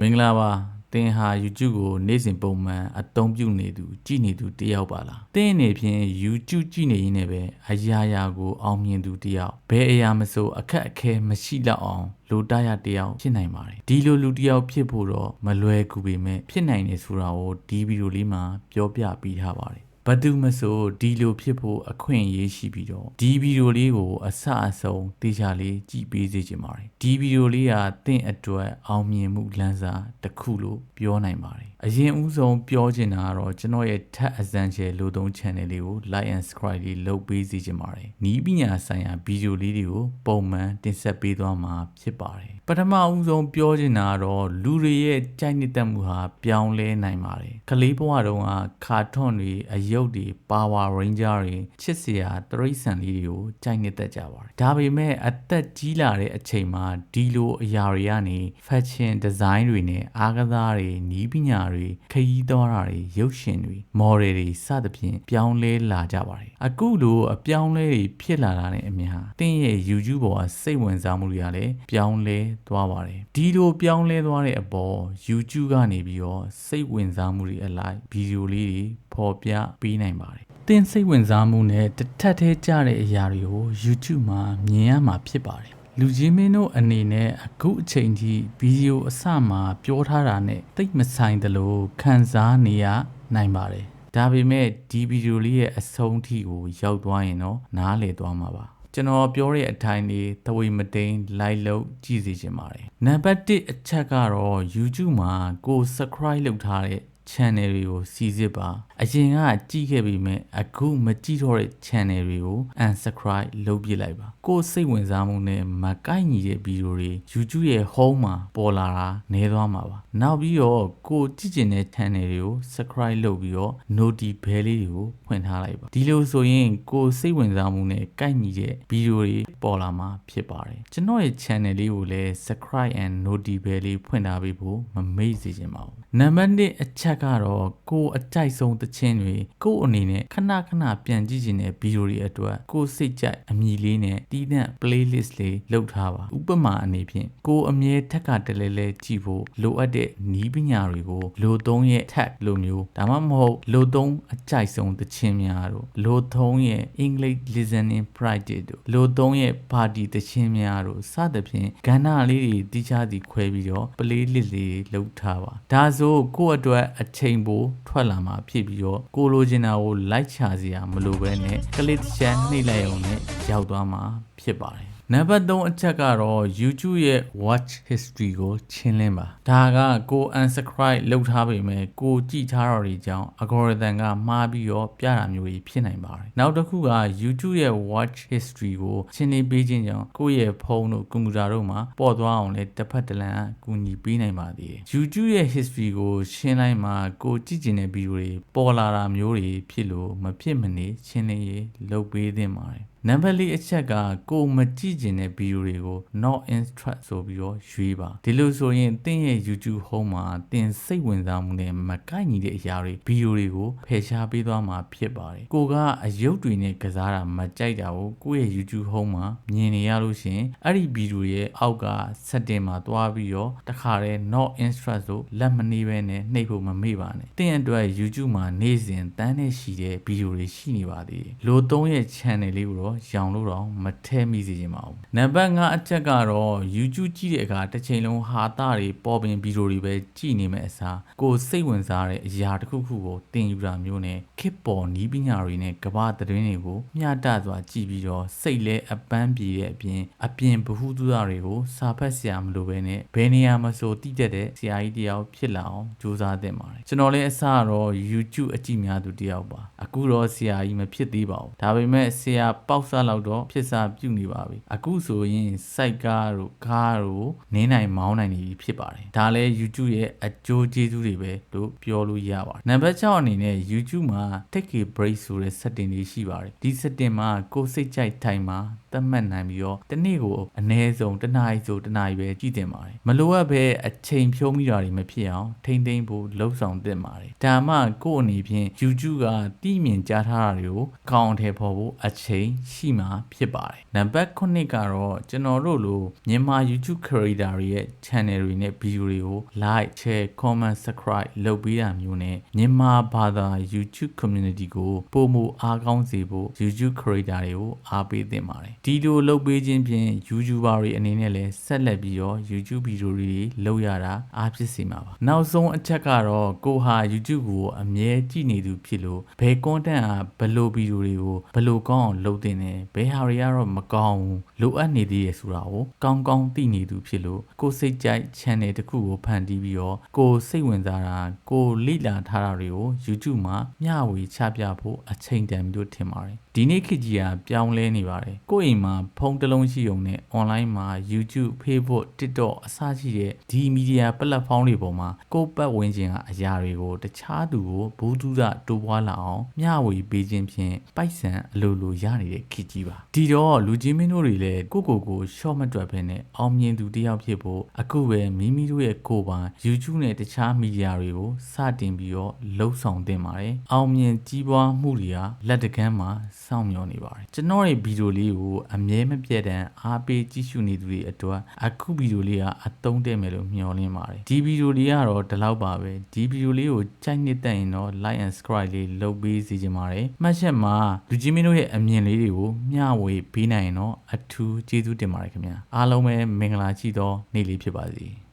မင်္ဂလာပါသင်ဟာ YouTube ကိုနေ့စဉ်ပုံမှန်အသုံးပြုနေသူကြည့်နေသူတယောက်ပါလားသင်အနေဖြင့် YouTube ကြည့်နေရင်းနဲ့ပဲအရာရာကိုအောင်မြင်သူတယောက်ဘယ်အရာမဆိုအခက်အခဲမရှိတော့အောင်လူတရတယောက်ဖြစ်နိုင်ပါတယ်ဒီလိုလူတယောက်ဖြစ်ဖို့တော့မလွယ်ကူပေမဲ့ဖြစ်နိုင်တယ်ဆိုတာကိုဒီဗီဒီယိုလေးမှာပြောပြပေးထားပါတယ် ဘသူမဆိုဒီလိုဖြစ်ဖို့အခွင့်အရေးရှိပြီးတော့ဒီဗီဒီယိုလေးကိုအဆအဆုံးတေချာလေးကြည့်ပေးစေချင်ပါတယ်ဒီဗီဒီယိုလေးကတင့်အတွက်အောင်မြင်မှုလမ်းစာတစ်ခုလို့ပြောနိုင်ပါတယ်အရင်ဦးဆုံးပြောချင်တာကတော့ကျွန်တော်ရဲ့ Tech Essential လို့သုံး channel လေးကို like and subscribe လေးလုပ်ပေးစေချင်ပါတယ်နီးပညာဆိုင်ရာဗီဒီယိုလေးတွေကိုပုံမှန်တင်ဆက်ပေးသွားမှာဖြစ်ပါတယ်ပထမဦးဆုံးပြောချင်တာကတော့လူတွေရဲ့ကြိုက်နှစ်သက်မှုဟာပြောင်းလဲနိုင်ပါတယ်ကလေးဘဝတုန်းကကာထွန်တွေအယုတ်တွေ Power Ranger တွေချစ်စရာတရိษံလေးတွေကိုကြိုက်နှစ်သက်ကြပါတယ်ဒါပေမဲ့အသက်ကြီးလာတဲ့အချိန်မှာဒီလိုအရာတွေကနေ fashion design တွေနဲ့အားကစားတွေနီးပညာတွေခရီးသွားတာတွေရုပ်ရှင်တွေ model တွေစသဖြင့်ပြောင်းလဲလာကြပါတယ်အခုလိုအပြောင်းလဲတွေဖြစ်လာတာနဲ့အမျှတင်းရဲ့ YouTube ပေါ်ကစိတ်ဝင်စားမှုတွေကလည်းပြောင်းလဲသွားပါတယ်ဒီလိုပြောင်းလဲသွားတဲ့အပေါ် YouTube ကနေပြီးတော့စိတ်ဝင်စားမှုတွေအလိုက်ဗီဒီယိုလေးတွေဖော်ပြပေးနိုင်ပါတယ်တင်းစိတ်ဝင်စားမှုနဲ့တစ်ထပ်သေးကြတဲ့အရာတွေကို YouTube မှာမြင်ရမှာဖြစ်ပါတယ်လူကြီးမင်းတို့အနေနဲ့အခုအချိန်ထိဗီဒီယိုအစမှာပြောထားတာနဲ့တိတ်မဆိုင်သလိုခံစားနေရနိုင်ပါတယ်ဒါပေမဲ့ဒီဗီဒီယိုလေးရဲ့အဆုံးထိကိုရောက်သွားရင်တော့နားလည်သွားမှာပါကျွန်တော်ပြောတဲ့အထိုင်လေးသဝေမတိန်လိုက်လို့ကြည့်စီချင်ပါတယ်နံပါတ်1အချက်ကတော့ YouTube မှာကို subscribe လုပ်ထားတဲ့ channel တွေကိုစီစစ်ပါအရင်ကကြည့်ခဲ့ပြီးမြဲအခုမကြည့်တော့တဲ့ channel တွေကို unsubscribe လုပ်ပြလိုက်ပါကိုယ်စိတ်ဝင်စားမှုနဲ့မကိုက်ညီတဲ့ဗီဒီယိုတွေ YouTube ရဲ့ home မှာပေါ်လာတာနည်းသွားမှာပါနောက်ပြီးတော့ကိုကြည့်ကျင်တဲ့ channel တွေကို subscribe လုပ်ပြီးတော့ notify bell လေးတွေကိုဖွင့်ထားလိုက်ပါဒီလိုဆိုရင်ကိုစိတ်ဝင်စားမှုနဲ့ကိုက်ညီတဲ့ဗီဒီယိုတွေပေါ်လာမှာဖြစ်ပါတယ်ကျွန်တော်ရဲ့ channel လေးကိုလည်း subscribe and notify bell လေးဖွင့်ထားပေးဖို့မမေ့စေချင်ပါဘူးနံပါတ်1အချက်ကတော့ကိုအကြိုက်ဆုံးသချင်းတွေကိုအနေနဲ့ခဏခဏပြန်ကြည့်ခြင်းတဲ့ဗီဒီယိုတွေအတွက်ကိုစိတ်ကြိုက်အမည်လေးနဲ့တီးတဲ့ playlist လေးလုပ်ထားပါဥပမာအနေဖြင့်ကိုအမြဲထက်ကတလဲလဲကြည့်ဖို့လိုအပ်တဲ့နီးပညာတွေကိုလိုသုံးရဲ့ tag လိုမျိုးဒါမှမဟုတ်လိုသုံးအကြိုက်ဆုံးသချင်းများတို့လိုသုံးရဲ့ English listening practice တို့လိုသုံးရဲ့ party သချင်းများတို့စသဖြင့်ကဏ္ဍလေးတွေတိကျစီခွဲပြီးတော့ playlist လေးလုပ်ထားပါဒါဆိုကိုယ့်အတွက်အချိန်ပိုထွက်လာမှာဖြစ်ပြီးတော့ကိုလိုချင်တာကိုလိုက်ချစရာမလိုပဲနဲ့ကလစ်တစ်ချက်နှိပ်လိုက်အောင်နဲ့ရောက်သွားမှာဖြစ်ပါတယ် နံပါတ်3အချက်ကတော့ YouTube ရဲ့ watch history ကိုချင်းလင်းပါဒါကကို unsubscribe လုပ်ထားပေမဲ့ကိုကြည့်ထားတော့တွေကြောင့် algorithm ကမှားပြီးတော့ပြတာမျိုးကြီးဖြစ်နိုင်ပါတယ်နောက်တစ်ခုက YouTube ရဲ့ watch history ကိုချင်းလင်းပေးခြင်းကြောင့်ကိုယ့်ရဲ့ဖုန်းတို့ကွန်ပျူတာတို့မှာပေါ်သွားအောင်လဲတစ်ဖက်တစ်လမ်းကူညီပေးနိုင်ပါသေးတယ် YouTube ရဲ့ history ကိုရှင်းလိုက်မှာကိုကြည့်ကျင်တဲ့ဗီဒီယိုတွေပေါ်လာတာမျိုးတွေဖြစ်လို့မဖြစ်မနေချင်းလင်းရေးလုပ်ပေးသင့်ပါတယ် နံပါတ်၄အချက်ကကိုမကြည့်ကျင်တဲ့ဗီဒီယိုတွေကို not interest ဆိုပြီးတော့ရွေးပါဒီလိုဆိုရင်သင်ရဲ့ YouTube home မှာသင်စိတ်ဝင်စားမှုနဲ့မကိုက်ညီတဲ့အရာတွေဗီဒီယိုတွေကိုဖယ်ရှားပေးသွားမှာဖြစ်ပါတယ်ကိုကအယုတ်တွေနဲ့ကစားတာမကြိုက်တာကိုကိုယ့်ရဲ့ YouTube home မှာမြင်နေရလို့ရှင်အဲ့ဒီဗီဒီယိုရဲ့အောက်က setting မှာတွားပြီးတော့တခါတည်း not interest ဆိုလက်မနှီးပဲနဲ့နှိပ်ဖို့မမေ့ပါနဲ့သင်အတွက် YouTube မှာနေ့စဉ်တန်းနဲ့ရှိတဲ့ဗီဒီယိုတွေရှိနေပါသေးတယ်လိုသုံးရဲ့ channel လေးကိုတော့ရောင်လို့တော့မထဲမိစေချင်ပါဘူးနံပါတ်5အချက်ကတော့ YouTube ကြည့်တဲ့အခါတစ်ချိန်လုံးဟာတာတွေပေါ်ပင်ဗီဒီယိုတွေပဲကြည့်နေမယ့်အစားကိုစိတ်ဝင်စားတဲ့အရာတစ်ခုခုကိုသင်ယူတာမျိုးနဲ့ခစ်ပေါ်နီးပညာတွေနဲ့ကမ္ဘာသတင်းတွေကိုမျှတစွာကြည့်ပြီးတော့စိတ်လဲအပန်းပြေတဲ့အပြင်အပြင်ဗဟုသုတတွေကိုစာဖတ်စရာမလိုဘဲနဲ့ဘယ်နေရာမှာဆိုတိတက်တဲ့ဆရာကြီးတယောက်ဖြစ်လာအောင်ကြိုးစားသင့်ပါတယ်ကျွန်တော်လည်းအစတော့ YouTube အကြည့်များသူတယောက်ပါအခုတော့ဆရာကြီးမဖြစ်သေးပါဘူးဒါပေမဲ့ဆရာပေါက်စားလောက်တော့ဖြစ်စားပြုတ်နေပါပြီအခုဆိုရင်စိုက်ကားတို့ကားတို့နင်းနိုင်မောင်းနိုင်နေပြီဖြစ်ပါတယ်ဒါလည်း YouTube ရဲ့အကျိုးကျေးဇူးတွေပဲလို့ပြောလို့ရပါတယ်နံပါတ်6အနေနဲ့ YouTube မှာ take a break ဆိုတဲ့ setting တွေရှိပါတယ်ဒီ setting မှာကိုယ်စိတ်ကြိုက်တိုင်းမှာသတ်မှတ်နိုင်ပြီးတော့တစ်နေ့ကိုအနည်းဆုံးတစ်နာရီဆိုတစ်နာရီပဲကြည့်တင်ပါတယ်မလိုအပ်ပဲအချိန်ဖြုံးမိတာတွေမဖြစ်အောင်ထိမ့်သိမ့်ဖို့လှုပ်ဆောင်သင့်ပါတယ်ဒါမှကိုယ့်အနေဖြင့် YouTube ကတည်မြင်ကြားထားတာတွေကိုကောင်းအောင်ထည့်ဖို့အချိန်ရှိမှာဖြစ်ပါတယ်နံပါတ်9ကတော့ကျွန်တော်တို့လိုမြန်မာ YouTube creator တွေရဲ့ channel တွေနဲ့ video တွေကို like share comment subscribe လုပ်ပေးတာမျိုးနဲ့မြန်မာဘာသာ YouTube community ကိုပိုမိုအားကောင်းစေဖို့ YouTube creator တွေကိုအားပေးသင့်ပါတယ်ဒီလိုလုပ်ပေးခြင်းဖြင့် YouTuber တွေအနေနဲ့လည်းဆက်လက်ပြီးတော့ YouTube video တွေလုပ်ရတာအားဖြစ်စေမှာပါနောက်ဆုံးအချက်ကတော့ကိုဟာ YouTube ကိုအမြဲကြည့်နေသူဖြစ်လို့ဘယ် content อ่ะဘယ်လို video တွေကိုဘယ်လိုကောင်းအောင်လုပ်တင်တယ်ဘယ်ဟာတွေကတော့မကောင်းဘူးလိုအပ်နေသေးတယ်ဆိုတာကိုကောင်းကောင်းသိနေသူဖြစ်လို့ကိုယ်စိတ်ကြိုက် channel တစ်ခုကိုဖန်တီးပြီးတော့ကိုယ်စိတ်ဝင်စားတာကိုယ်လိလာထားတာတွေကို YouTube မှာမျှဝေချပြဖို့အချိန်တန်ပြီးတော့ထင်ပါတယ်ဒီနေ့ခေတ်ကြီးကပြောင်းလဲနေပါတယ်ကိုယ့်အိမ်မှာဖုန်းတစ်လုံးရှိုံနဲ့ online မှာ YouTube Facebook TikTok အစရှိတဲ့ဒီ media platform တွေပေါ်မှာကိုယ့်ပတ်ဝန်းကျင်ကအရာတွေကိုတခြားသူကိုဘူးတူးတာတိုးပွားလာအောင်မျှဝေပေးခြင်းဖြင့်ပိုက်ဆံအလိုလိုရနေတဲ့ခေတ်ကြီးပါဒီတော့လူကြီးမင်းတို့တွေလည်းကိုယ့်ကိုယ်ကိုရှော့မတွက်ဖ ೇನೆ အောင်မြင်သူတစ်ယောက်ဖြစ်ဖို့အခုပဲမိမိတို့ရဲ့ကိုယ်ပိုင် YouTube နဲ့တခြား media တွေကိုစတင်ပြီးတော့လှုပ်ဆောင်သင့်ပါတယ်အောင်မြင်ကြီးပွားမှုတွေကလက်တကမ်းမှာစောင့်မျှော်နေပါတယ်ကျွန်တော်ရဲ့ဗီဒီယိုလေးကိုအမြဲမပြတ်တမ်းအားပေးကြည့်ရှုနေသူတွေအတွက်အခုဗီဒီယိုလေးကအသုံးတဲ့မယ်လို့မျှော်လင့်ပါတယ်ဒီဗီဒီယိုလေးကတော့ဒီလောက်ပါပဲဒီဗီဒီယိုလေးကိုကြိုက်နှစ်သက်ရင်တော့ like and subscribe လေးလုပ်ပေးစီချင်ပါတယ်မှတ်ချက်မှာလူကြီးမင်းတို့ရဲ့အမြင်လေးတွေကိုမျှဝေပေးနိုင်ရင်တော့အထူးကျေးဇူးတင်ပါတယ်ခင်ဗျာအားလုံးပဲမင်္ဂလာရှိသောနေ့လေးဖြစ်ပါစေ